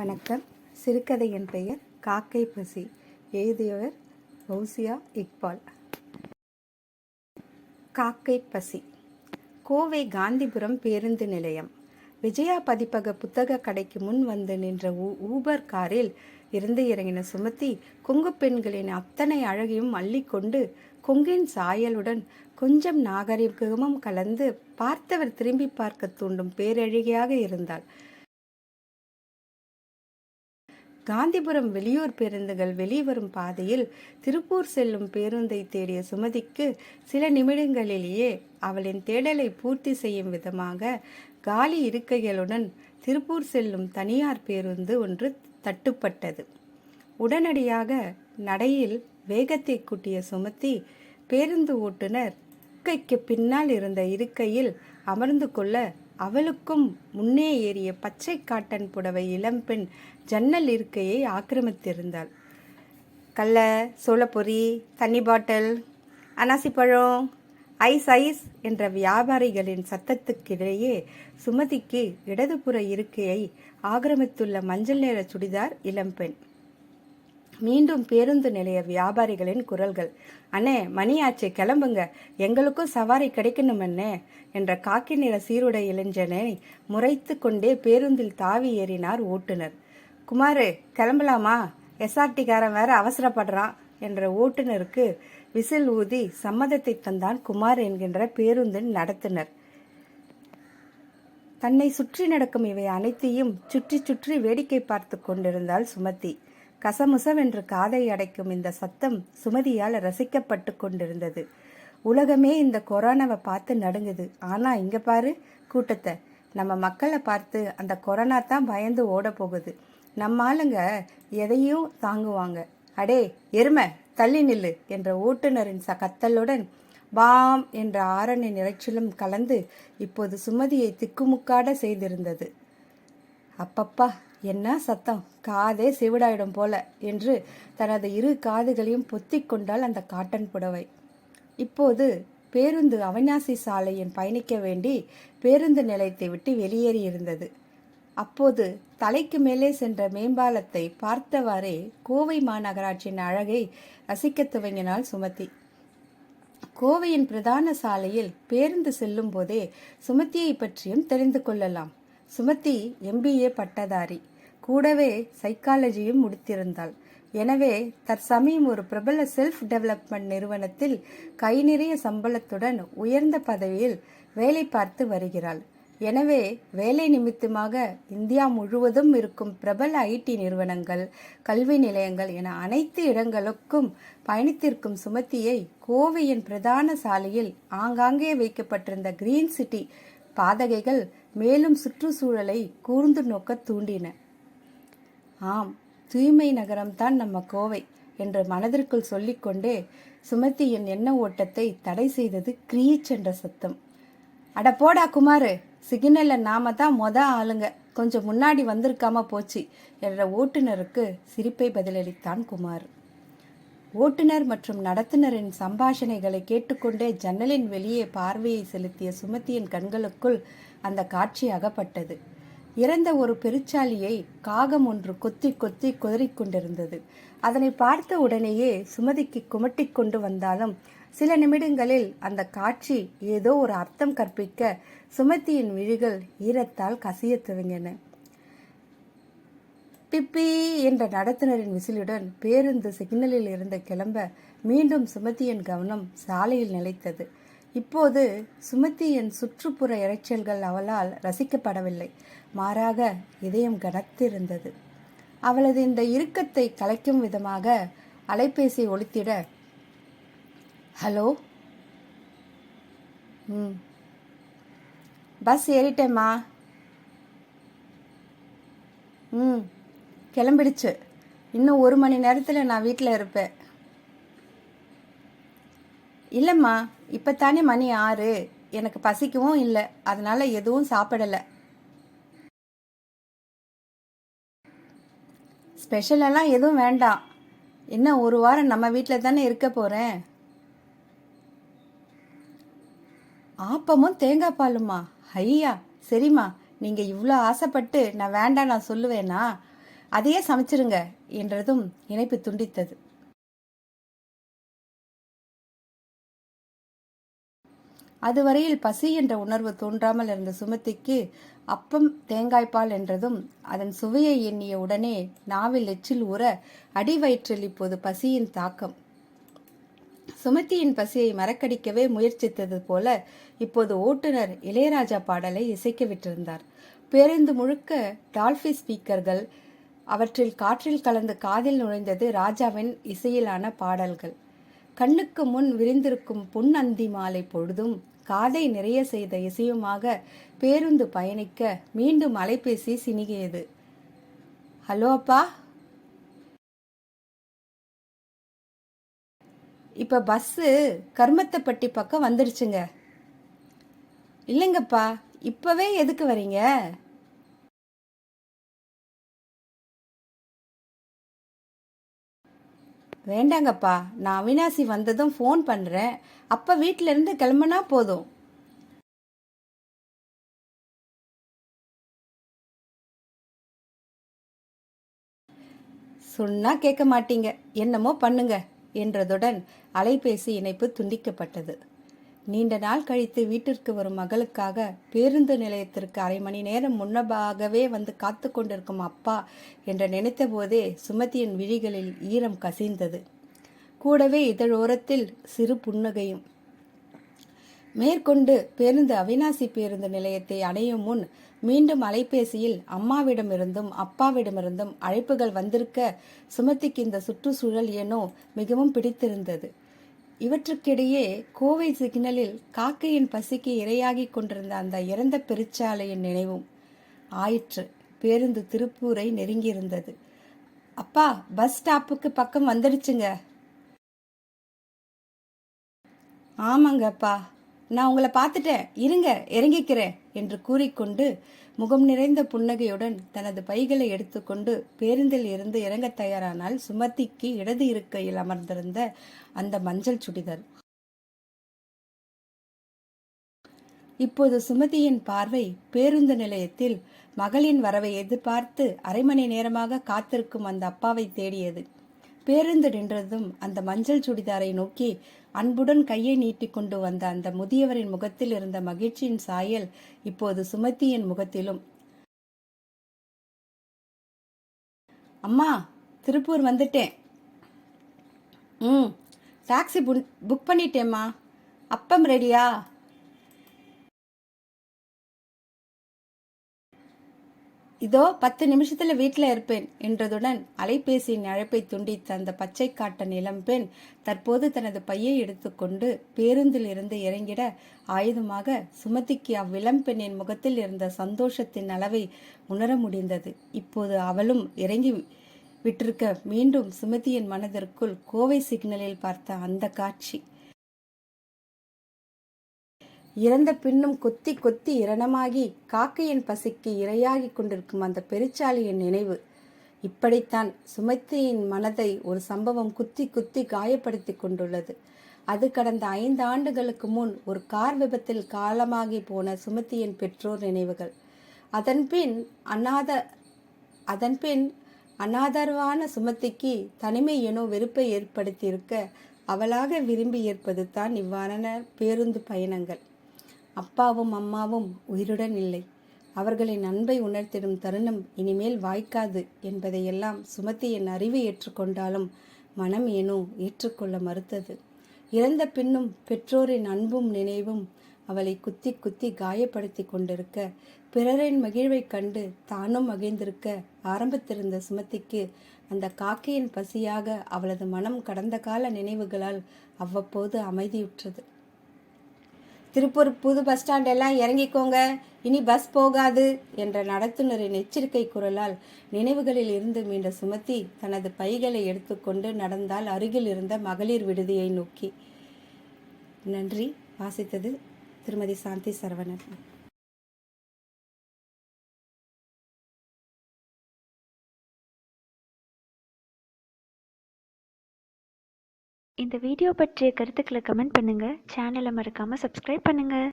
வணக்கம். சிறுகதையின் பெயர் காக்கை பசி. எழுதியவர் ஹவுசியா இக்பால். காக்கை பசி. கோவை காந்திபுரம் பேருந்து நிலையம். விஜயா பதிப்பக புத்தக கடைக்கு முன் வந்து நின்ற ஊ- ஊபர் காரில் இருந்து இறங்கின சுமத்தி கொங்கு பெண்களின் அத்தனை அழகையும் அள்ளிக்கொண்டு கொங்கின் சாயலுடன் கொஞ்சம் நாகரிகமும் கலந்து பார்த்தவர் திரும்பி பார்க்க தூண்டும் பேரழகியாக இருந்தாள். காந்திபுரம் வெளியூர் பேருந்துகள் வெளிவரும் பாதையில் திருப்பூர் செல்லும் பேருந்தை தேடிய சுமதிக்கு சில நிமிடங்களிலேயே அவளின் தேடலை பூர்த்தி செய்யும் விதமாக காலி இருக்கைகளுடன் திருப்பூர் செல்லும் தனியார் பேருந்து ஒன்று தட்டுப்பட்டது. உடனடியாக நடையில் வேகத்தை கூட்டிய சுமதி பேருந்து ஓட்டுநர் இருக்கைக்கு பின்னால் இருந்த இருக்கையில் அமர்ந்து கொள்ள அவளுக்கும் முன்னே ஏறிய பச்சை காட்டன் புடவை இளம்பெண் ஜன்னல் இருக்கையை ஆக்கிரமித்திருந்தாள். கல்ல சோளப்பொரி தண்ணி பாட்டில் அனாசிப்பழம் ஐஸ் ஐஸ் என்ற வியாபாரிகளின் சத்தத்துக்கிடையே சுமதிக்கு இடதுபுற இருக்கையை ஆக்கிரமித்துள்ள மஞ்சள் நிற சுடிதார் இளம்பெண். மீண்டும் பேருந்து நிலைய வியாபாரிகளின் குரல்கள். அண்ணே மணி கிளம்புங்க. எங்களுக்கும் சவாரி கிடைக்கணுமண்ணே என்ற காக்கி நிற சீருடை இளைஞனை முறைத்து கொண்டே பேருந்தில் தாவி ஏறினார் ஓட்டுநர். குமாரு கிளம்பலாமா? எஸ்ஆர்டிக்காரன் வேற அவசரப்படுறான் என்ற ஓட்டுநருக்கு விசில் ஊதி சம்மதத்தை தந்தான் குமார் என்கின்ற பேருந்தின் நடத்துனர். தன்னை சுற்றி நடக்கும் இவை அனைத்தையும் சுற்றி சுற்றி வேடிக்கை பார்த்து கொண்டிருந்தாள் சுமதி. கசமுசவென்று காதை அடைக்கும் இந்த சத்தம் சுமதியால் ரசிக்கப்பட்டு கொண்டிருந்தது. உலகமே இந்த கொரோனாவை பார்த்து நடுங்குது. ஆனால் இங்கே பாரு கூட்டத்தை. நம்ம மக்களை பார்த்து அந்த கொரோனா தான் பயந்து ஓட போகுது. நம்ம ஆளுங்க எதையும் தாங்குவாங்க. அடே எருமை தள்ளி நில்லு என்ற ஓட்டுநரின் ச கத்தலுடன் பாம் என்ற ஆரணின் நிறைச்சிலும் கலந்து இப்போது சுமதியை திக்குமுக்காட செய்திருந்தது. அப்பப்பா என்ன சத்தம்? காதே சிவிடாயிடும் போல என்று தனது இரு காதுகளையும் பொத்தி கொண்டாள் அந்த காட்டன் புடவை. இப்போது பேருந்து அவிநாசி சாலையின் பயணிக்க வேண்டி பேருந்து நிலையத்தை விட்டு வெளியேறியிருந்தது அப்போது தலைக்கு மேலே சென்ற மேம்பாலத்தை பார்த்தவாறே கோவை மாநகராட்சியின் அழகை ரசிக்கத் துவங்கினாள் சுமதி. கோவையின் பிரதான சாலையில் பேருந்து செல்லும் போதே சுமதியை பற்றியும் தெரிந்து கொள்ளலாம். சுமதி எம்பிஏ பட்டதாரி. கூடவே சைக்காலஜியும் முடித்திருந்தாள். எனவே தற்சமயம் ஒரு பிரபல செல்ஃப் டெவலப்மெண்ட் நிறுவனத்தில் கை நிறைய சம்பளத்துடன் உயர்ந்த பதவியில் வேலை பார்த்து வருகிறாள். எனவே வேலை நிமித்தமாக இந்தியா முழுவதும் இருக்கும் பிரபல ஐடி நிறுவனங்கள் கல்வி நிலையங்கள் என அனைத்து இடங்களுக்கும் பயணித்திருக்கும் சுமத்தியை கோவையின் பிரதான சாலையில் ஆங்காங்கே வைக்கப்பட்டிருந்த கிரீன் சிட்டி பாதகைகள் மேலும் சுற்றுச்சூழலை கூர்ந்து நோக்க தூண்டின. ஆம் தூய்மை நகரம்தான் நம்ம கோவை என்று மனதிற்குள் சொல்லிக்கொண்டே சுமதியின் எண்ண ஓட்டத்தை தடை செய்தது கிரீச் என்ற சத்தம். அட போடா குமாரு சிக்னல்ல நாம தான் மொத ஆளுங்க. கொஞ்சம் முன்னாடி வந்திருக்காம போச்சு என்ற ஓட்டுநருக்கு சிரிப்பை பதிலளித்தான் குமார். ஓட்டுநர் மற்றும் நடத்துனரின் சம்பாஷணைகளை கேட்டுக்கொண்டே ஜன்னலின் வெளியே பார்வையை செலுத்திய சுமதியின் கண்களுக்குள் அந்த காட்சி அகப்பட்டது. இறந்த ஒரு பெருச்சாலியை காகம் ஒன்று கொத்தி கொத்தி குதறிக்கொண்டிருந்தது அதனை பார்த்த உடனேயே சுமதிக்கு குமட்டிக் கொண்டு வந்தாலும் சில நிமிடங்களில் அந்த காட்சி ஏதோ ஒரு அர்த்தம் கற்பிக்க சுமதியின் விழிகள் ஈரத்தால் கசியத் துவங்கின. பிப்பி என்ற நடத்துனரின் விசிலுடன் பேருந்து சிக்னலில் இருந்து கிளம்ப மீண்டும் சுமதியின் கவனம் சாலையில் நிலைத்தது. இப்போது சுமதியின் சுற்றுப்புற இரைச்சல்கள் அவளால் ரசிக்கப்படவில்லை. மாறாக இதயம் கனத்திருந்தது அவளது இந்த இறுக்கத்தை கலைக்கும் விதமாக அலைபேசி ஒழித்திட ஹலோ? ம். பஸ் ஏறிட்டேம்மா. ம். கிளம்பிடுச்சு. இன்னும் ஒரு மணி நேரத்தில் நான் வீட்டில் இருப்பேன். இல்லைம்மா இப்போ தானே மணி ஆறு. எனக்கு பசிக்கவும் இல்லை. அதனால எதுவும் சாப்பிடலை. ஸ்பெஷலெல்லாம் எதுவும் வேண்டாம். என்ன ஒரு வாரம் நம்ம வீட்டில் தானே இருக்க போகிறேன் ஆப்பமும் தேங்காய் பாலுமா ஐயா சரிம்மா. நீங்கள் இவ்வளோ ஆசைப்பட்டு நான் வேண்டாம் நான் சொல்லுவேனா? அதையே சமைச்சிருங்க என்றதும் இணைப்பு துண்டித்தது. அதுவரையில் பசி என்ற உணர்வு தோன்றாமல் இருந்த சுமதிக்கு அப்பம் தேங்காய்பால் என்றதும் அதன் சுவையை எண்ணிய உடனே நாவில் எச்சில் ஊற அடி வயிற்றில் இப்போது பசியின் தாக்கம். சுமதியின் பசியை மறக்கடிக்கவே முயற்சித்தது போல இப்போது ஓட்டுநர் இளையராஜா பாடலை இசைக்க விட்டிருந்தார். பேருந்து முழுக்க டால்பி ஸ்பீக்கர்கள் அவற்றில் காற்றில் கலந்து காதில் நுழைந்தது ராஜாவின் இசையிலான பாடல்கள். கண்ணுக்கு முன் விரிந்திருக்கும் பொன் அந்தி மாலை பொழுதும் காதை நிறைய செய்த இசையுமாக பேருந்து பயணிக்க மீண்டும் அலைபேசி சினிகியது. ஹலோ அப்பா. இப்ப பஸ்ஸு கர்மத்தைப்பட்டி பக்கம் வந்துடுச்சுங்க இல்லைங்கப்பா இப்பவே எதுக்கு வரீங்க? வேண்டாங்கப்பா நான் அவினாசி வந்ததும் ஃபோன் பண்ணுறேன் அப்போ வீட்டிலேருந்து இருந்து கிளம்புனா போதும். சொன்னா கேட்க மாட்டீங்க. என்னமோ பண்ணுங்க என்றதுடன் அலைபேசி இணைப்பு துண்டிக்கப்பட்டது. நீண்ட நாள் கழித்து வீட்டிற்கு வரும் மகளுக்காக பேருந்து நிலையத்திற்கு அரை மணி நேரம் முன்னபாகவே வந்து காத்து கொண்டிருக்கும் அப்பா என்று நினைத்தபோதே சுமதியின் விழிகளில் ஈரம் கசிந்தது. கூடவே இதழோரத்தில் சிறு புன்னகையும். மேற்கொண்டு பேருந்து அவினாசி பேருந்து நிலையத்தை அடையும் முன் மீண்டும் அலைபேசியில் அம்மாவிடமிருந்தும் அப்பாவிடமிருந்தும் அழைப்புகள் வந்திருக்க சுமதிக்கு இந்த சுற்றுச்சூழல் ஏனோ மிகவும் பிடித்திருந்தது. இவற்றுக்கிடையே கோவை சிக்னலில் காக்கையின் பசிக்கு இரையாகி கொண்டிருந்த அந்த இறந்த பெருச்சாலையின் நினைவும் ஆயிற்று. பேருந்து திருப்பூரை நெருங்கியிருந்தது. அப்பா பஸ் ஸ்டாப்புக்கு பக்கம் வந்துடுச்சுங்க. ஆமாங்கப்பா நான் உங்களை பார்த்துட்டேன். இருங்க இறங்கிக்கிறேன் என்று கூறிக்கொண்டு முகம் நிறைந்த புன்னகையுடன் தனது பைகளை எடுத்துக்கொண்டு பேருந்தில் இருந்து இறங்க தயாரானால் சுமதிக்கு இடது இருக்கையில் அமர்ந்திருந்த அந்த மஞ்சள் சுடிதார். இப்போது சுமதியின் பார்வை பேருந்து நிலையத்தில் மகளின் வரவை எதிர்பார்த்து அரை மணி நேரமாக காத்திருக்கும் அந்த அப்பாவை தேடியது. பேருந்து நின்றதும் அந்த மஞ்சள் சுடிதாரை நோக்கி அன்புடன் கையை நீட்டிக்கொண்டு வந்த அந்த முதியவரின் முகத்தில் இருந்த மகிழ்ச்சியின் சாயல் இப்போது சுமத்தியின் முகத்திலும். அம்மா திருப்பூர் வந்துட்டேன். ம் டாக்ஸி புக் பண்ணிட்டேம்மா. அப்பம் ரெடியா? இதோ பத்து நிமிஷத்துல வீட்டில் இருப்பேன் என்றதுடன் அலைபேசியின் அழைப்பை துண்டித்த அந்த பச்சை காட்டன் இளம்பெண் தற்போது தனது பையை எடுத்துக்கொண்டு பேருந்தில் இருந்து இறங்கிட ஆயுதமாக சுமதிக்கு அவ்விளம்பெண்ணின் முகத்தில் இருந்த சந்தோஷத்தின் அளவை உணர முடிந்தது. இப்போது அவளும் இறங்கி விட்டிருக்க மீண்டும் சுமதியின் மனதிற்குள் கோவை சிக்னலில் பார்த்த அந்த காட்சி. இறந்த பின்னும் கொத்தி கொத்தி இரணமாகி காக்கையின் பசிக்கு இரையாகி கொண்டிருக்கும் அந்த பெருச்சாலியின் நினைவு. இப்படித்தான் சுமத்தியின் மனதை ஒரு சம்பவம் குத்தி குத்தி காயப்படுத்தி கொண்டுள்ளது. அது கடந்த ஐந்து ஆண்டுகளுக்கு முன் ஒரு கார் விபத்தில் காலமாகி போன சுமத்தியின் பெற்றோர் நினைவுகள். அதன்பின் அநாத அதன்பின் அனாதரவான சுமத்திக்கு தனிமை எனும் வெறுப்பை ஏற்படுத்தியிருக்க அவளாக விரும்பி ஏற்பது தான் இவ்வாறான பேருந்து பயணங்கள். அப்பாவும் அம்மாவும் உயிருடன் இல்லை. அவர்களின் அன்பை உணர்த்திடும் தருணம் இனிமேல் வாய்க்காது என்பதையெல்லாம் சுமத்தி என் அறிவு ஏற்றுக்கொண்டாலும் மனம் ஏனோ ஏற்றுக்கொள்ள மறுத்தது. இறந்த பின்னும் பெற்றோரின் அன்பும் நினைவும் அவளை குத்தி குத்தி காயப்படுத்தி கொண்டிருக்க பிறரின் மகிழ்வைக் கண்டு தானும் மகிழ்ந்திருக்க ஆரம்பித்திருந்த சுமத்திக்கு அந்த காக்கையின் பசியாக அவளது மனம் கடந்த கால நினைவுகளால் அவ்வப்போது அமைதியுற்றது. திருப்பூர் புது பஸ் ஸ்டாண்ட் எல்லாம் இறங்கிக்கோங்க. இனி பஸ் போகாது என்ற நடத்துனரின் எச்சரிக்கை குரலால் நினைவுகளில் இருந்து மீண்ட சுமத்தி தனது பைகளை எடுத்துக்கொண்டு நடந்தால் அருகில் இருந்த மகளிர் விடுதியை நோக்கி. நன்றி. வாசித்தது திருமதி சாந்தி சரவணன். இந்த வீடியோ பற்றிய கருத்துக்களை கமெண்ட் பண்ணுங்கள் சேனலை மறக்காமல் சப்ஸ்கிரைப் பண்ணுங்கள்